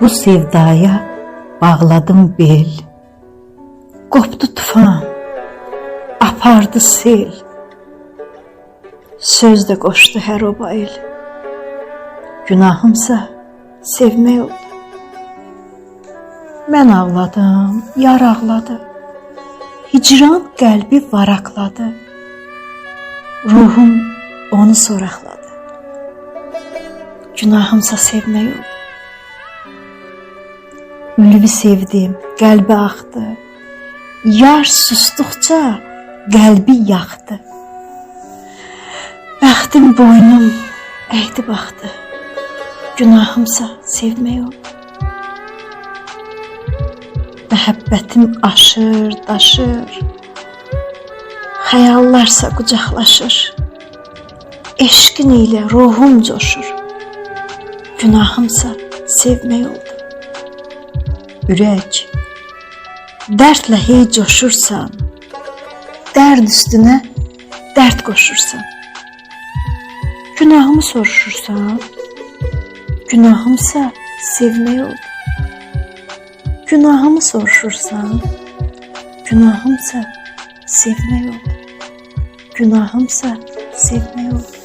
Bu sevdaya bağladım bel. Qopdu tufan, apardı sel. Söz də qoşdu hər oba el. Günahımsa sevmək oldu. Mən ağladım, yar ağladı. Hicran qəlbi varaqladı. Ruhum onu soraqladı. Günahımsa sevmək oldu. Ülvi sevdim, qəlbi axdı. Yar susduqca qəlbi yaxdı. Bəxtim boynum əydi baxdı. Günahımsa sevmək oldu. Məhəbbətim aşır, daşır. Xəyallarsa qucaqlaşır. Eşqin ilə ruhum coşur. Günahımsa sevmək oldu. Ürək, dərdlə hey coşursan, dərd üstünə dərd qoşursan. Günahımı soruşursan, günahımsa sevmək oldu. Günahımı soruşursan, günahımsa sevmək oldu. Günahımsa sevmək oldu.